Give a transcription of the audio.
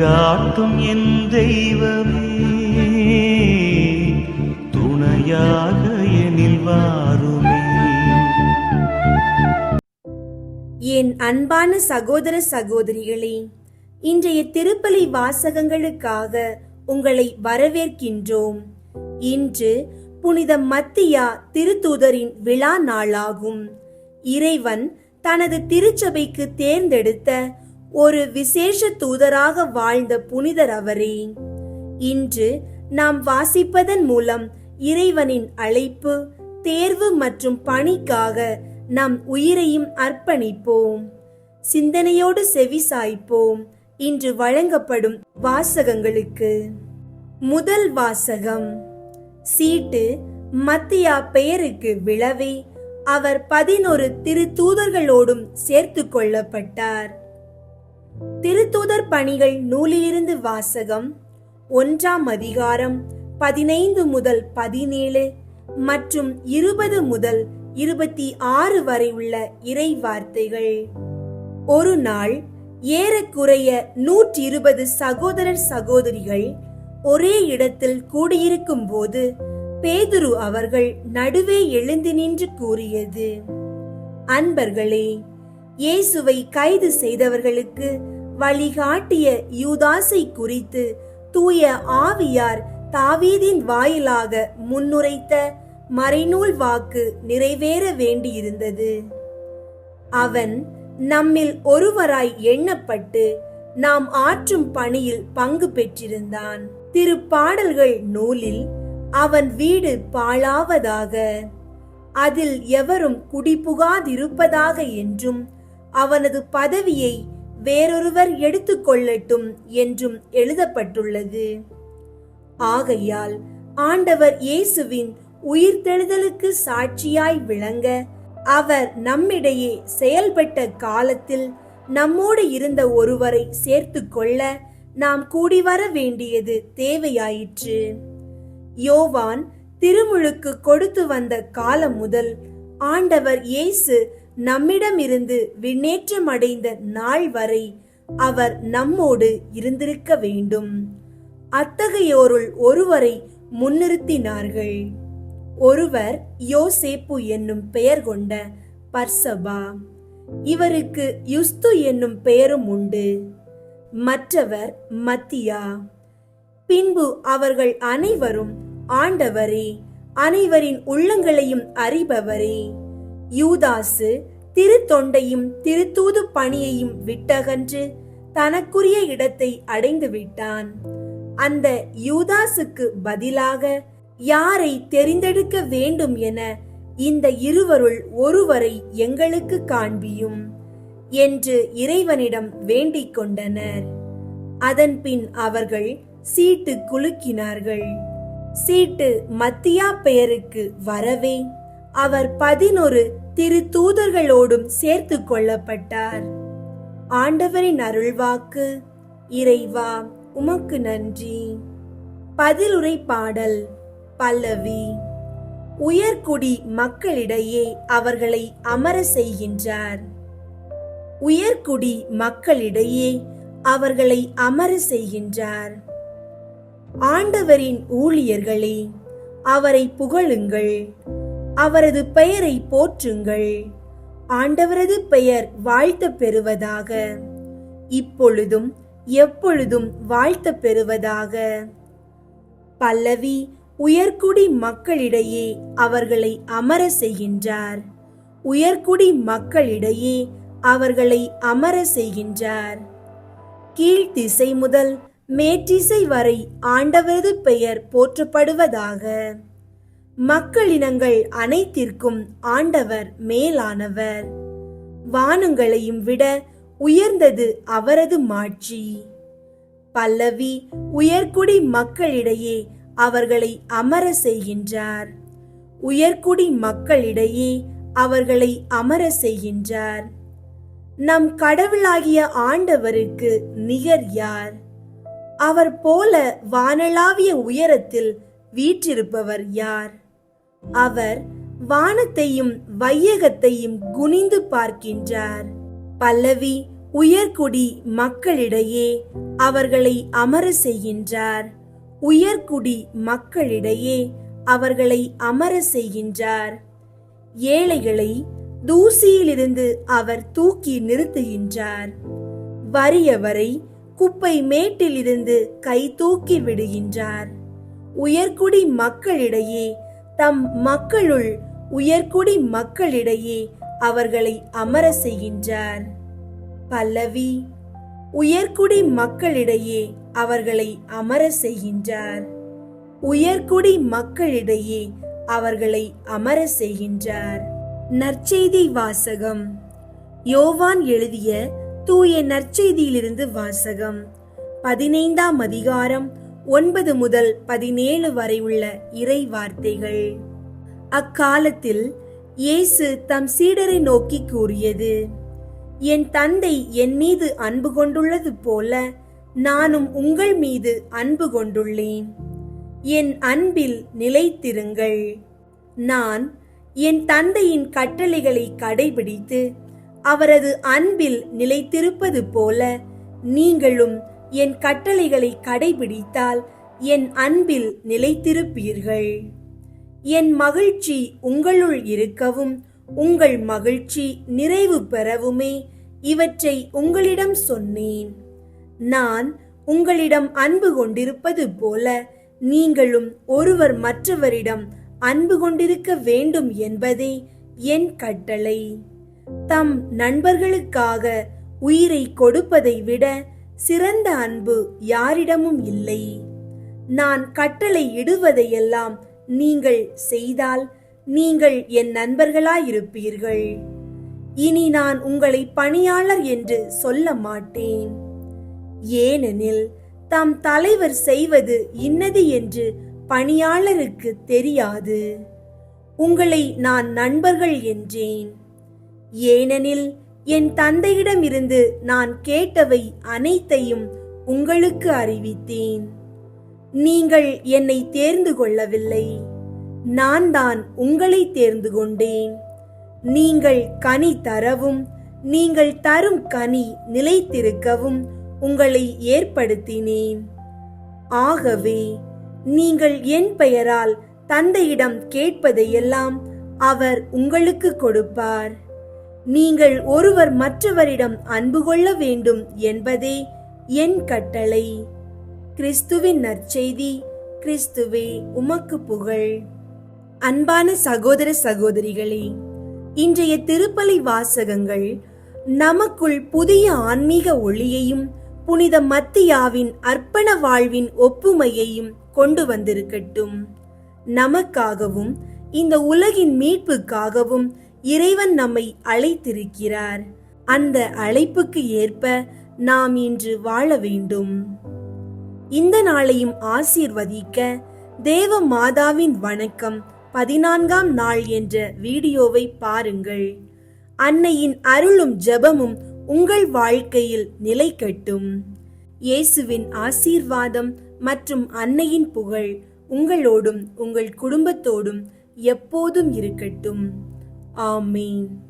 வழிகாட்டும் என் தெய்வமே. துணையாக எனில் வாருமே. என் அன்பான சகோதர சகோதரிகளே இன்றைய திருப்பலி வாசகங்களுக்காக உங்களை வரவேற்கின்றோம். இன்று புனித மத்தியா திருத்தூதரின் விழா நாளாகும். இறைவன் தனது திருச்சபைக்கு தேர்ந்தெடுத்த ஒரு விசேஷ தூதராக வாழ்ந்த புனிதர் அவரே. இன்று நாம் வாசிப்பதன் மூலம் இறைவனின் அழைப்பு தேர்வு மற்றும் பணிக்காக நம் உயிரையும் அர்ப்பணிப்போம். சிந்தனையோடு செவிசாய்ப்போம் இன்று வழங்கப்படும் வாசகங்களுக்கு. முதல் வாசகம். சீட்டு மத்தியா பெயருக்கு விழவே அவர் பதினொரு திருத்தூதர்களோடும் சேர்த்து கொள்ளப்பட்டார். திருத்தூதர் பணிகள் நூலிலிருந்து வாசகம் ஒன்றாம் அதிகாரம் பதினைந்து முதல் பதினேழு மற்றும் இருபது முதல் இருபத்தி ஆறு வரை உள்ள இறை வார்த்தைகள் ஒரு நாள் ஏறக்குறைய நூற்றி இருபது சகோதரர் சகோதரிகள் ஒரே இடத்தில் கூடியிருக்கும் போது பேதுரு அவர்கள் நடுவே எழுந்து நின்று கூறியது அன்பர்களே இயேசுவை கைது செய்தவர்களுக்கு வழிகாட்டிய யூதாசை குறித்து தூய ஆவியார் தாவீதின் வாயிலாக முன்னுரைத்த மறைநூல் வாக்கு நிறைவேற வேண்டியிருந்தது. அவன் நம்மில் ஒருவராய் எண்ணப்பட்டு நாம் ஆற்றும் பணியில் பங்கு பெற்றிருந்தான். திருப்பாடல்கள் நூலில் அவன் வீடு பாழாவதாக அதில் எவரும் குடிபுகாதிருப்பதாக என்றும் அவனது பதவியை வேறொருவர் எடுத்துக்கொள்ளட்டும் என்றும் எழுதப்பட்டுள்ளது. ஆகையால் ஆண்டவர் இயேசுவின் உயிர்த்தெழுதலுக்கு சாட்சியாய் விளங்க அவர் நம்மிடையே செயல்பட்ட காலத்தில் நம்மோடு இருந்த ஒருவரை சேர்த்து கொள்ள நாம் கூடி வர வேண்டியது தேவையாயிற்று. யோவான் திருமுழுக்கு கொடுத்து வந்த காலம் முதல் ஆண்டவர் இயேசு நம்மிடமிருந்து விண்ணேற்றம் அடைந்த நாள் வரை அவர் நம்மோடு இருந்திருக்க வேண்டும். அத்தகையோருள் ஒருவரை முன்னிறுத்தினார்கள். ஒருவர் யோசேப்பு என்னும் பெயர் கொண்ட பர்சபா. இவருக்கு யுஸ்து என்னும் பெயரும் உண்டு. மற்றவர் மத்தியா. பின்பு அவர்கள் அனைவரும் ஆண்டவரே அனைவரின் உள்ளங்களையும் அறிபவரே. யூதாசு திருத்தொண்டையும் திருத்தூது பணியையும் விட்டகன்று தனக்குரிய இடத்தை அடைந்து விட்டான் அந்த யூதாசுக்கு பதிலாக யாரை தெரிந்தெடுக்க வேண்டும் என இந்த இருவருள் ஒருவரை எங்களுக்கு காண்பியும் என்று இறைவனிடம் வேண்டிக் கொண்டனர். அதன்பின் அவர்கள் சீட்டு குலுக்கினார்கள். சீட்டு மத்தியா பெயருக்கு வரவே அவர் பதினொரு திரு தூதர்களோடும் சேர்த்து கொள்ளப்பட்டார். ஆண்டவரின் அருள்வாக்கு இறைவா உமக்கு நன்றி. பதிலுரை பாடல் பல்லவி. உயர்குடி மக்களிடையே அவர்களை அமர செய்கின்றார். உயர்குடி மக்களிடையே அவர்களை அமர செய்கின்றார். ஆண்டவரின் ஊழியர்களே அவரை புகழுங்கள். அவரது பெயரை போற்றுங்கள். ஆண்டவரது பெயர் வாழ்த்த பெறுவதாக. இப்பொழுதும் எப்பொழுதும் வாழ்த்த பெறுவதாக. பல்லவி உயர்குடி மக்களிடையே அவர்களை அமர செய்கின்றார். உயர்குடி மக்களிடையே அவர்களை அமர செய்கின்றார். கீழ்த்திசை முதல் மேற்றிசை வரை ஆண்டவரது பெயர் போற்றப்படுவதாக. மக்களினங்கள் அனைத்திற்கும் ஆண்டவர் மேலானவர். வானங்களையும் விட உயர்ந்தது அவரது மாட்சி. பல்லவி உயர்குடி மக்களிடையே அவர்களை அமர செய்கின்றார். உயர்குடி மக்களிடையே அவர்களை அமர செய்கின்றார். நம் கடவுளாகிய ஆண்டவருக்கு நிகர் யார்? அவர் போல வானளாவிய உயரத்தில் வீற்றிருப்பவர் யார்? அவர் வானத்தையும் வையகத்தையும் குனிந்து பார்க்கின்றார். பல்லவி உயர்குடி மக்களிடையே அவர்களை அமர செய்கின்றார். உயர்குடி மக்களிடையே அவர்களை அமர செய்கின்றார். ஏழைகளை தூசியிலிருந்து அவர் தூக்கி நிறுத்துகின்றார். வறியவரை குப்பை மேட்டிலிருந்து கை தூக்கி விடுகின்றார். உயர்குடி மக்களிடையே தம் மக்களுள் உயர்குடி மக்களிடையே அவர்களை அமர செய்கின்றார். பல்லவி உயர்குடி மக்களிடையே அவர்களை அமர செய்கின்றார். உயர்குடி மக்களிடையே அவர்களை அமர செய்கின்றார். நற்செய்தி வாசகம். யோவான் எழுதிய தூய நற்செய்தியிலிருந்து வாசகம். பதினைந்தாம் அதிகாரம் ஒன்பது முதல் பதினேழு வரை உள்ள இறை வார்த்தைகள். அக்காலத்தில் இயேசு தம் சீடரை நோக்கி கூறியது என் தந்தை என் மீது அன்பு கொண்டுள்ளது போல நானும் உங்கள் மீது அன்பு கொண்டுள்ளேன். என் அன்பில் நிலைத்திருங்கள். நான் என் தந்தையின் கட்டளைகளை கடைபிடித்து அவரது அன்பில் நிலைத்திருப்பது போல நீங்களும் என் கட்டளைகளை கடைபிடித்தால் என் அன்பில் நிலைத்திருப்பீர்கள். என் மகிழ்ச்சி உங்களுள் இருக்கவும் உங்கள் மகிழ்ச்சி நிறைவு பெறவுமே இவற்றை உங்களிடம் சொன்னேன். நான் உங்களிடம் அன்பு கொண்டிருப்பது போல நீங்களும் ஒருவர் மற்றவரிடம் அன்பு கொண்டிருக்க வேண்டும் என்பதே என் கட்டளை. தம் நண்பர்களுக்காக உயிரை கொடுப்பதை விட சிறந்த அன்பு யாரிடமும் இல்லை. நான் கட்டளை இடுவதையெல்லாம் நீங்கள் செய்தால் நீங்கள் என் நண்பர்களாயிருப்பீர்கள். இனி நான் உங்களை பணியாளர் என்று சொல்ல மாட்டேன். ஏனெனில் தம் தலைவர் செய்வது இன்னது என்று பணியாளருக்கு தெரியாது. உங்களை நான் நண்பர்கள் என்றேன். ஏனெனில் என் தந்தையிடமிருந்து நான் கேட்டவை அனைத்தையும் உங்களுக்கு அறிவித்தேன். நீங்கள் என்னை தேர்ந்து கொள்ளவில்லை. நான் தான் உங்களை தேர்ந்து கொண்டேன். நீங்கள் கனி தரவும் நீங்கள் தரும் கனி நிலைத்திருக்கவும் உங்களை ஏற்படுத்தினேன். ஆகவே நீங்கள் என் பெயரால் தந்தையிடம் கேட்பதையெல்லாம் அவர் உங்களுக்கு கொடுப்பார். நீங்கள் ஒருவர் மற்றவரிடம் அன்பு கொள்ள வேண்டும் என்பதே என் கட்டளை. கிறிஸ்துவின் நற்செய்தி கிறிஸ்துவே உமக்கு புகழ். அன்பான சகோதர சகோதரிகளே இன்றைய திருப்பலி வாசகங்கள் நமக்குள் புதிய ஆன்மீக ஒளியையும் புனித மத்தியாவின் அர்ப்பண வாழ்வின் ஒப்புமையையும் கொண்டு வந்திருக்கட்டும். நமக்காகவும் இந்த உலகின் மீட்புக்காகவும் இறைவன் நம்மை அழைத்திருக்கிறார். அந்த அழைப்புக்கு ஏற்ப நாம் இன்று வாழ வேண்டும். இந்த நாளையும் ஆசீர்வதிக்க தேவ மாதாவின் வணக்கம் பதினான்காம் நாள் என்ற வீடியோவை பாருங்கள். அன்னையின் அருளும் ஜெபமும் உங்கள் வாழ்க்கையில் நிலைக்கட்டும் இயேசுவின் ஆசீர்வாதம் மற்றும் அன்னையின் புகழ் உங்களோடும் உங்கள் குடும்பத்தோடும் எப்போதும் இருக்கட்டும். Amen.